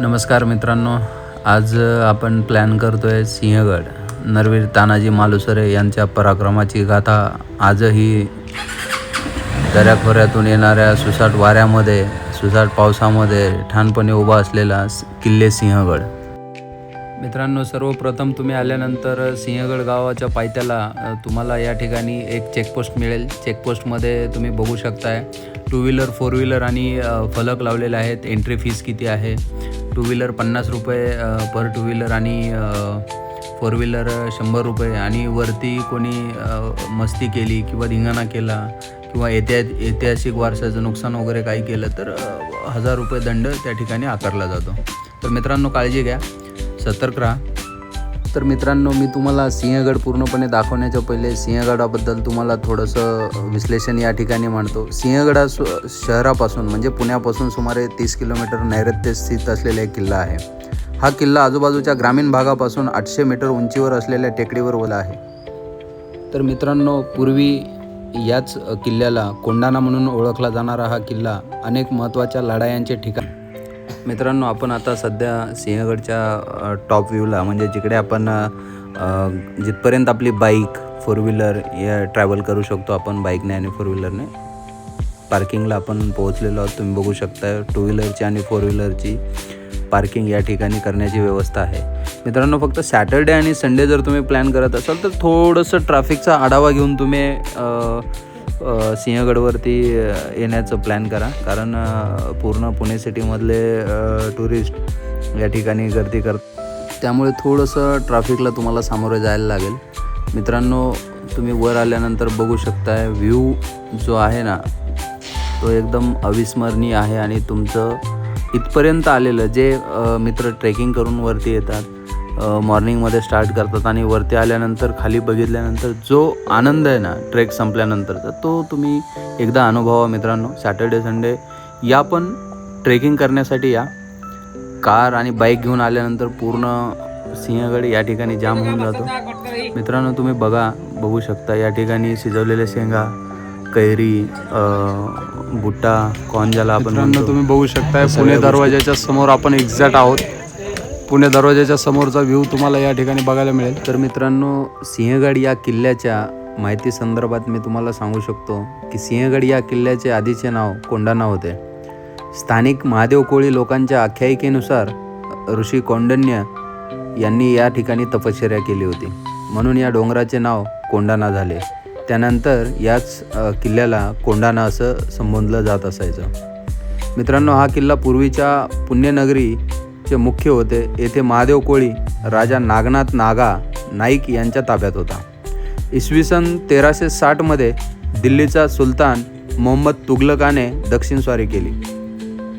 नमस्कार मित्रांनो आज आपण प्लॅन करतोय सिंहगड. नरवीर तानाजी मालुसरे यांच्या पराक्रमाची गाथा आजही दऱ्याखोऱ्यातून येणाऱ्या सुसाट वाऱ्यामध्ये सुसाट पावसामध्ये ठाणपणे उभा असलेला किल्ले सिंहगड. मित्रांनो सर्वप्रथम तुम्ही आल्यानंतर सिंहगड गावाच्या पायथ्याला तुम्हाला या ठिकाणी एक चेकपोस्ट मिळेल. चेकपोस्टमध्ये तुम्ही बघू शकताय टू व्हीलर फोर व्हीलर आणि फलक लावलेले आहेत. एंट्री फीस किती आहे? टू व्हीलर पन्नास रुपये पर टू व्हीलर आणि फोर व्हीलर शंभर रुपये. आणि वरती कोणी मस्ती केली किंवा धिंगाणा केला किंवा ऐतिहा ऐतिहासिक वारसाचं नुकसान वगैरे काही केलं तर हजार रुपये दंड त्या ठिकाणी आकारला जातो. तर मित्रांनो काळजी घ्या सतर्क राहा. तर मित्रांनो मी तुम्हाला सिंहगड पूर्णपणे दाखवण्याच्या पहिले सिंहगडाबद्दल तुम्हाला थोडंसं विश्लेषण या ठिकाणी मांडतो. सिंहगडा शहरापासून म्हणजे पुण्यापासून सुमारे तीस किलोमीटर नैऋत्य स्थित असलेला एक किल्ला आहे. हा किल्ला आजूबाजूच्या ग्रामीण भागापासून आठशे मीटर उंचीवर असलेल्या टेकडीवर ओला आहे. तर मित्रांनो पूर्वी याच किल्ल्याला कोंडाणा म्हणून ओळखला जाणारा हा किल्ला अनेक महत्त्वाच्या लढायांचे ठिकाण मित्रांनो आपण आता सध्या सिंहगडच्या टॉप व्ह्यूला म्हणजे जिकडे आपण जिथपर्यंत आपली बाईक फोर व्हीलर या ट्रॅव्हल करू शकतो आपण बाईकने आणि फोर व्हीलरने पार्किंगला आपण पोहोचलेलो आहोत. तुम्ही बघू शकता टू व्हीलरची आणि फोर व्हीलरची पार्किंग या ठिकाणी करण्याची व्यवस्था आहे. मित्रांनो फक्त सॅटर्डे आणि संडे जर तुम्ही प्लॅन करत असाल तर थोडंसं ट्रॅफिकचा आढावा घेऊन तुम्ही सिंहगडवरती येण्याचं प्लॅन करा. कारण पूर्ण पुणे सिटीमधले टुरिस्ट या ठिकाणी गर्दी कर त्यामुळे थोडंसं ट्रॅफिकला तुम्हाला सामोरे जायला लागेल. मित्रांनो तुम्ही वर आल्यानंतर बघू शकताय व्ह्यू जो आहे ना तो एकदम अविस्मरणीय आहे. आणि तुमचं इथपर्यंत आलेलं जे मित्र ट्रेकिंग करून वरती येतात मॉर्निंगमध्ये स्टार्ट करतात आणि वरती आल्यानंतर खाली बघितल्यानंतर जो आनंद आहे ना ट्रेक संपल्यानंतरचा तो तुम्ही एकदा अनुभवा मित्रांनो सॅटर्डे संडे या पण ट्रेकिंग करण्यासाठी या कार आणि बाईक घेऊन आल्यानंतर पूर्ण सिंहगड या ठिकाणी जाम होऊन जातो मित्रांनो तुम्ही बघा बघू शकता या ठिकाणी शिजवलेल्या शेंगा कैरी बुट्टा कॉर्न ज्याला आपण. तुम्ही बघू सगळ्या पुणे. दरवाजाच्या समोर आपण एक्झॅक्ट आहोत पुणे दरवाजाच्या समोरचा व्ह्यू तुम्हाला या ठिकाणी बघायला मिळेल. तर मित्रांनो सिंहगड या किल्ल्याच्या माहिती संदर्भात मी तुम्हाला सांगू शकतो की सिंहगड या किल्ल्याचे आधीचे नाव कोंडाणा होते. स्थानिक महादेव कोळी लोकांच्या आख्यायिकेनुसार ऋषी कौंडन्य यांनी या ठिकाणी तपश्चर्या केली होती. म्हणून या डोंगराचे नाव कोंडाणा झाले. त्यानंतर याच किल्ल्याला कोंडाणा असं संबोधलं जात असायचं. मित्रांनो हा किल्ला पूर्वीच्या पुण्यनगरी पुण्यनगरीचे मुख्य होते. येथे महादेव कोळी राजा नागनाथ नागा नाईक यांच्या ताब्यात होता. इसवी सन तेराशे साठमध्ये दिल्लीचा सुलतान मोहम्मद तुघलकाने दक्षिण स्वारी केली.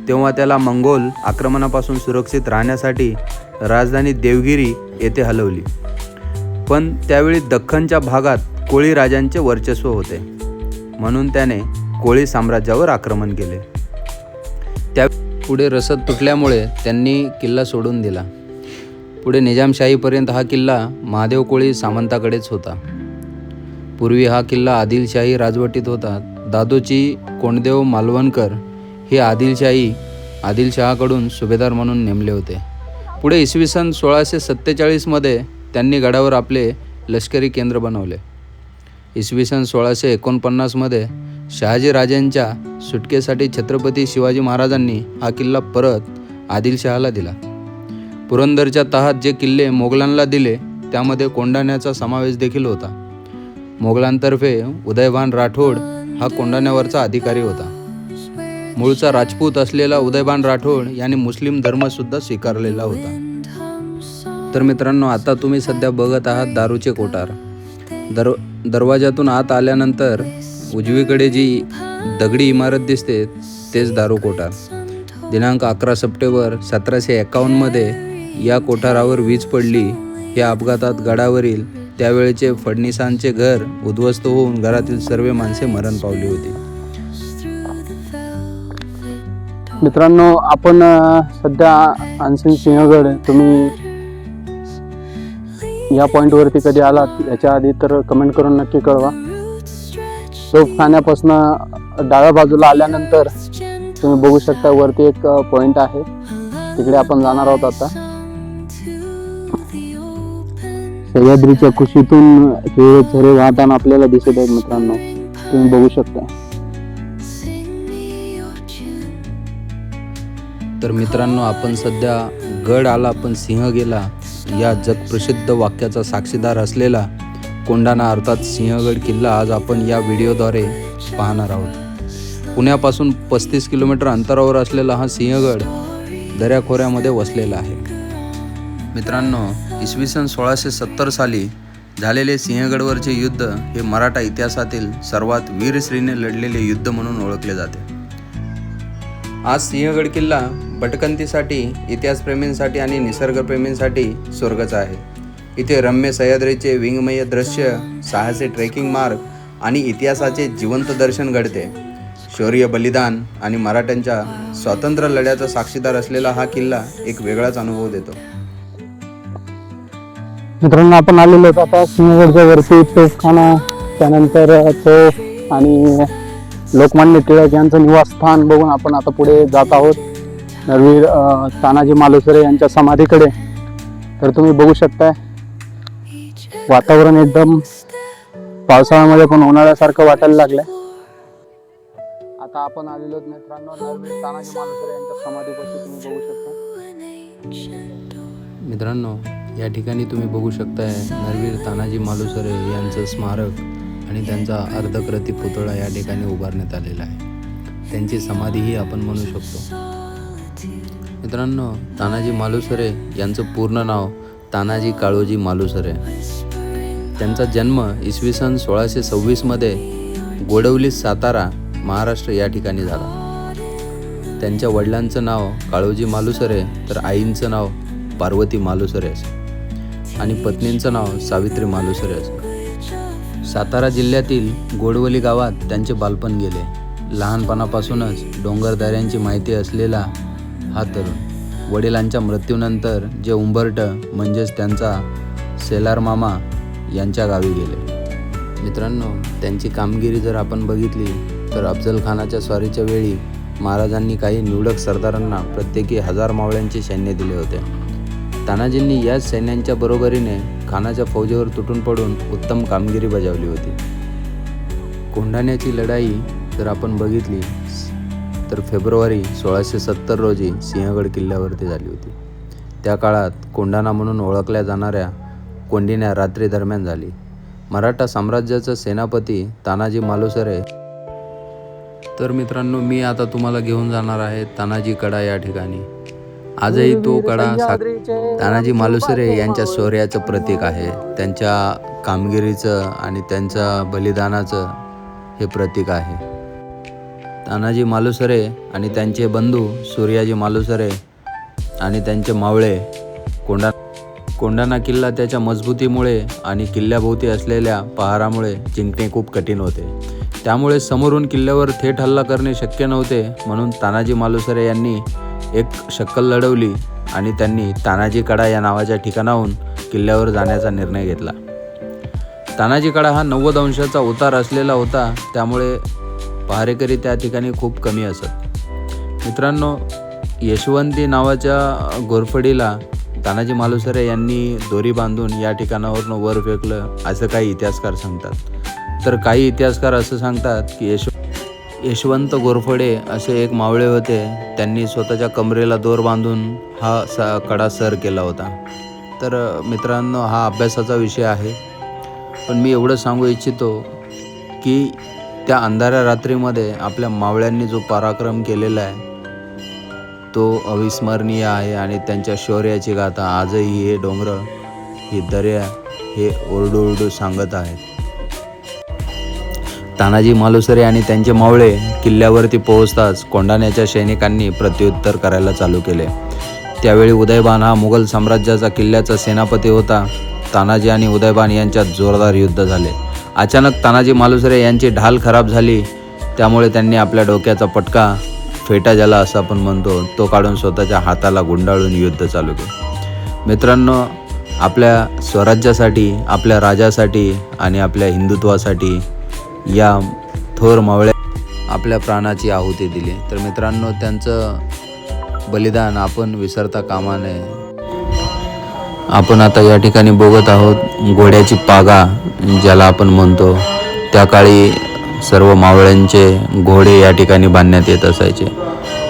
तेव्हा त्याला मंगोल आक्रमणापासून सुरक्षित राहण्यासाठी राजधानी देवगिरी येथे हलवली. पण त्यावेळी दख्खनच्या भागात कोळी राजांचे वर्चस्व होते. म्हणून त्याने कोळी साम्राज्यावर आक्रमण केले. त्या पुढे रसद तुटल्यामुळे त्यांनी किल्ला सोडून दिला. पुढे निजामशाहीपर्यंत हा किल्ला महादेव कोळी सामंताकडेच होता. पूर्वी हा किल्ला आदिलशाही राजवटीत होता. दादोची कोंडदेव मालवणकर हे आदिलशाही आदिलशहाकडून सुभेदार म्हणून नेमले होते. पुढे इसवी सन सोळाशे सत्तेचाळीसमध्ये त्यांनी गडावर आपले लष्करी केंद्र बनवले. इसवी सन सोळाशे एकोणपन्नासमध्ये शहाजीराजेंच्या सुटकेसाठी छत्रपती शिवाजी महाराजांनी हा किल्ला परत आदिलशहाला दिला. पुरंदरच्या तहात जे किल्ले मोगलांना दिले त्यामध्ये कोंडाण्याचा समावेश देखील होता. मोगलांतर्फे उदयभान राठोड हा कोंडाण्यावरचा अधिकारी होता. मूळचा राजपूत असलेला उदयभान राठोड याने मुस्लिम धर्मसुद्धा स्वीकारलेला होता. तर मित्रांनो आता तुम्ही सध्या बघत आहात दारूचे कोठार. दर दरवाजातून आत आल्यानंतर उजवीकडे जी दगडी इमारत दिसते तेच दारू कोठार. दिनांक अकरा सप्टेंबर सतराशे एकावन्नमध्ये या कोठारावर वीज पडली. या अपघातात गडावरील त्यावेळेचे फडणीसांचे घर उद्ध्वस्त होऊन घरातील सर्व माणसे मरण पावली होती. मित्रांनो आपण सध्या अनसिंग सिंहगड तुम्ही या पॉईंटवरती कधी आलात याच्या आधी तर कमेंट करून नक्की कळवा. तोफखान्यापासून डाव्या बाजूला आल्यानंतर तुम्ही बघू शकता वरती एक पॉईंट आहे. तिकडे आपण जाणार आहोत आता. सह्याद्रीच्या कुशीतून हे झरे वाहताना आपल्याला दिसत आहेत मित्रांनो. तुम्ही बघू शकता. तर मित्रांनो आपण सध्या गड आला पण सिंह गेला. या जगप्रसिद्ध वाक्याचा साक्षीदार असलेला कोंडाणा अर्थात सिंहगड किल्ला आज आपण या व्हिडिओद्वारे पाहणार आहोत. पुण्यापासून पस्तीस किलोमीटर अंतरावर असलेला हा सिंहगड दऱ्याखोऱ्यामध्ये वसलेला आहे. मित्रांनो इसवी सन सोळाशे सत्तर साली झालेले सिंहगडवरचे युद्ध हे मराठा इतिहासातील सर्वात वीरश्रीने लढलेले युद्ध म्हणून ओळखले जाते. आज सिंहगड किल्ला भटकंतीसाठी इतिहासप्रेमींसाठी आणि निसर्गप्रेमींसाठी स्वर्गच आहे. इथे रम्य सह्याद्रीचे विंगमय दृश्य साहसी ट्रेकिंग मार्ग आणि इतिहासाचे जिवंत दर्शन घडते. शौर्य बलिदान आणि मराठ्यांच्या स्वातंत्र्य लढ्याचा साक्षीदार असलेला हा किल्ला एक वेगळाच अनुभव देतो. मित्रांनो आपण आलेलो आहोत आता सिंहगडच्या वरती तोफखाना त्यानंतर तो आणि लोकमान्य टिळक यांचं निवासस्थान बघून आपण आता पुढे जात आहोत. नरवीर तानाजी मालुसरे यांच्या समाधीकडे. तर तुम्ही बघू शकताय वातावरण एकदम पावसाळ्यामध्ये पण उन्हाळ्यासारखं वाटायला लागलंय. आता आपण आलेलो मित्रांनो नरवीर तानाजी मालुसरे यांच्या समाधीपाशी तुम्ही बघू शकता. मित्रांनो या ठिकाणी तुम्ही बघू शकताय नरवीर तानाजी मालुसरे यांचं स्मारक. आणि त्यांचा अर्धकृती पुतळा या ठिकाणी उभारण्यात आलेला आहे. त्यांची समाधीही आपण म्हणू शकतो. मित्रांनो तानाजी मालुसरे यांचं पूर्ण नाव तानाजी काळोजी मालुसरे. त्यांचा जन्म इसवी सन सोळाशे सव्वीसमध्ये गोडवली सातारा महाराष्ट्र या ठिकाणी झाला. त्यांच्या वडिलांचं नाव काळोजी मालुसरे तर आईंचं नाव पार्वती मालुसरे असे. आणि पत्नींचं नाव सावित्री मालुसरे असे. सातारा जिल्ह्यातील गोडवली गावात त्यांचे बालपण गेले. लहानपणापासूनच डोंगरदाऱ्यांची माहिती असलेला हा तरुण. वडिलांच्या मृत्यूनंतर जे उंबरट म्हणजेच त्यांचा सेलार मामा यांच्या गावी गेले. मित्रांनो त्यांची कामगिरी जर आपण बघितली तर अफजल खानाच्या स्वारीच्या वेळी महाराजांनी काही निवडक सरदारांना प्रत्येकी हजार मावळ्यांचे सैन्य दिले होते. तानाजींनी याच सैन्यांच्या बरोबरीने खानाच्या फौजेवर तुटून पडून उत्तम कामगिरी बजावली होती. कोंढाण्याची लढाई जर आपण बघितली तर फेब्रुवारी सोळाशे सत्तर रोजी सिंहगड किल्ल्यावरती झाली होती. त्या काळात कोंढाणा म्हणून ओळखल्या जाणाऱ्या कोंडिण्या रात्री दरम्यान झाली. मराठा साम्राज्याचा सेनापती तानाजी मालुसरे तर मित्रांनो मी आता तुम्हाला घेऊन जाणार आहे तानाजी कडा या ठिकाणी. आजही तो कडा तानाजी मालुसरे यांच्या शौर्याचं प्रतीक आहे. त्यांच्या कामगिरीचं आणि त्यांच्या बलिदानाचं हे प्रतीक आहे. तानाजी मालुसरे आणि त्यांचे बंधू सूर्याजी मालुसरे आणि त्यांचे मावळे कोंडा कोंडाणा किल्ला त्याच्या मजबूतीमुळे आणि किल्ल्याभोवती असलेल्या पहारामुळे जिंकणे खूप कठीण होते. त्यामुळे समोरून किल्ल्यावर थेट हल्ला करणे शक्य नव्हते म्हणून तानाजी मालुसरे यांनी एक शक्कल लढवली आणि त्यांनी तानाजी कडा या नावाच्या ठिकाणाहून किल्ल्यावर जाण्याचा निर्णय घेतला. तानाजी कडा हा नव्वद अंशाचा उतार असलेला होता त्यामुळे पहारेकरी त्या ठिकाणी खूप कमी असत. मित्रांनो यशवंती नावाच्या घोरफडीला तानाजी मालुसरे यांनी दोरी बांधून या ठिकाणावरनं वर फेकलं असं काही इतिहासकार सांगतात. तर काही इतिहासकार असं सांगतात की यश यशवंत गोरफडे असे एक मावळे होते. त्यांनी स्वतःच्या कमरेला दोर बांधून हा सा कडा सर केला होता. तर मित्रांनो हा अभ्यासाचा विषय आहे. पण मी एवढं सांगू इच्छितो की त्या अंधाऱ्या रात्रीमध्ये आपल्या मावळ्यांनी जो पराक्रम केलेला आहे तो अविस्मरणीय आहे आणि त्यांच्या शौर्याची गाथा आजही हे डोंगर ही दर्या हे ओरडू ओरडू सांगत आहेत. तानाजी मालुसरे आणि त्यांचे मावळे किल्ल्यावरती पोहोचताच कोंडाण्याच्या सैनिकांनी प्रत्युत्तर करायला चालू केले. त्यावेळी उदयबान हा मुघल साम्राज्याचा किल्ल्याचा सेनापती होता. तानाजी आणि उदयबान यांच्यात जोरदार युद्ध झाले. अचानक तानाजी मालुसरे यांची ढाल खराब झाली. त्यामुळे त्यांनी आपल्या डोक्याचा पटका फेटा ज्याला असं आपण म्हणतो तो काढून स्वतःच्या हाताला गुंडाळून युद्ध चालू केले. मित्रांनो आपल्या स्वराज्यासाठी आपल्या राजासाठी आणि आपल्या हिंदुत्वासाठी या थोर मावळ्या आपल्या प्राणाची आहुती दिली. तर मित्रांनो त्यांचं बलिदान आपण विसरता कामा नये. आपण आता या ठिकाणी बघत आहोत घोड्याची पागा ज्याला आपण म्हणतो. त्या काळी सर्व मावळ्यांचे घोडे या ठिकाणी बांधण्यात येत असायचे.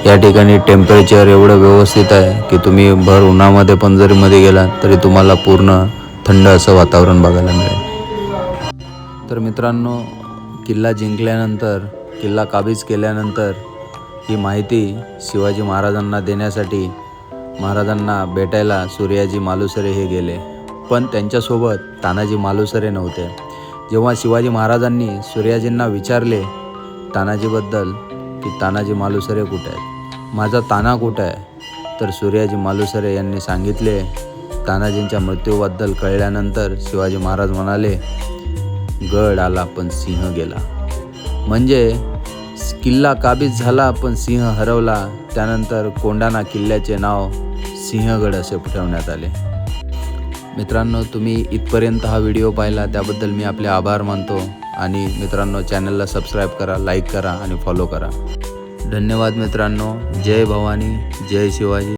या ठिकाणी टेम्परेचर एवढं व्यवस्थित आहे की तुम्ही भर उन्हामध्ये पण जरी मध्ये गेला तरी तुम्हाला पूर्ण थंड असं वातावरण बघायला मिळेल. तर मित्रांनो किल्ला जिंकल्यानंतर किल्ला काबीज केल्यानंतर ही माहिती शिवाजी महाराजांना देण्यासाठी महाराजांना भेटायला सूर्याजी मालुसरे हे गेले. पण त्यांच्यासोबत तानाजी मालुसरे नव्हते. जेव्हा शिवाजी महाराजांनी सूर्याजींना विचारले तानाजीबद्दल की तानाजी मालुसरे कुठे आहेत? माझा ताना कुठं आहे? तर सूर्याजी मालुसरे यांनी सांगितले तानाजींच्या मृत्यूबद्दल कळल्यानंतर शिवाजी महाराज म्हणाले गड आला पण सिंह गेला. म्हणजे किल्ला काबीज झाला पण सिंह हरवला. त्यानंतर कोंडाणा किल्ल्याचे नाव सिंहगड असे ठेवण्यात आले. मित्रांनो तुम्ही इथपर्यंत हा व्हिडिओ पाहिला त्याबद्दल मी आपले आभार मानतो. आणि मित्रांनो चॅनलला सबस्क्राईब करा लाईक करा आणि फॉलो करा. धन्यवाद मित्रांनो. जय भवानी जय शिवाजी.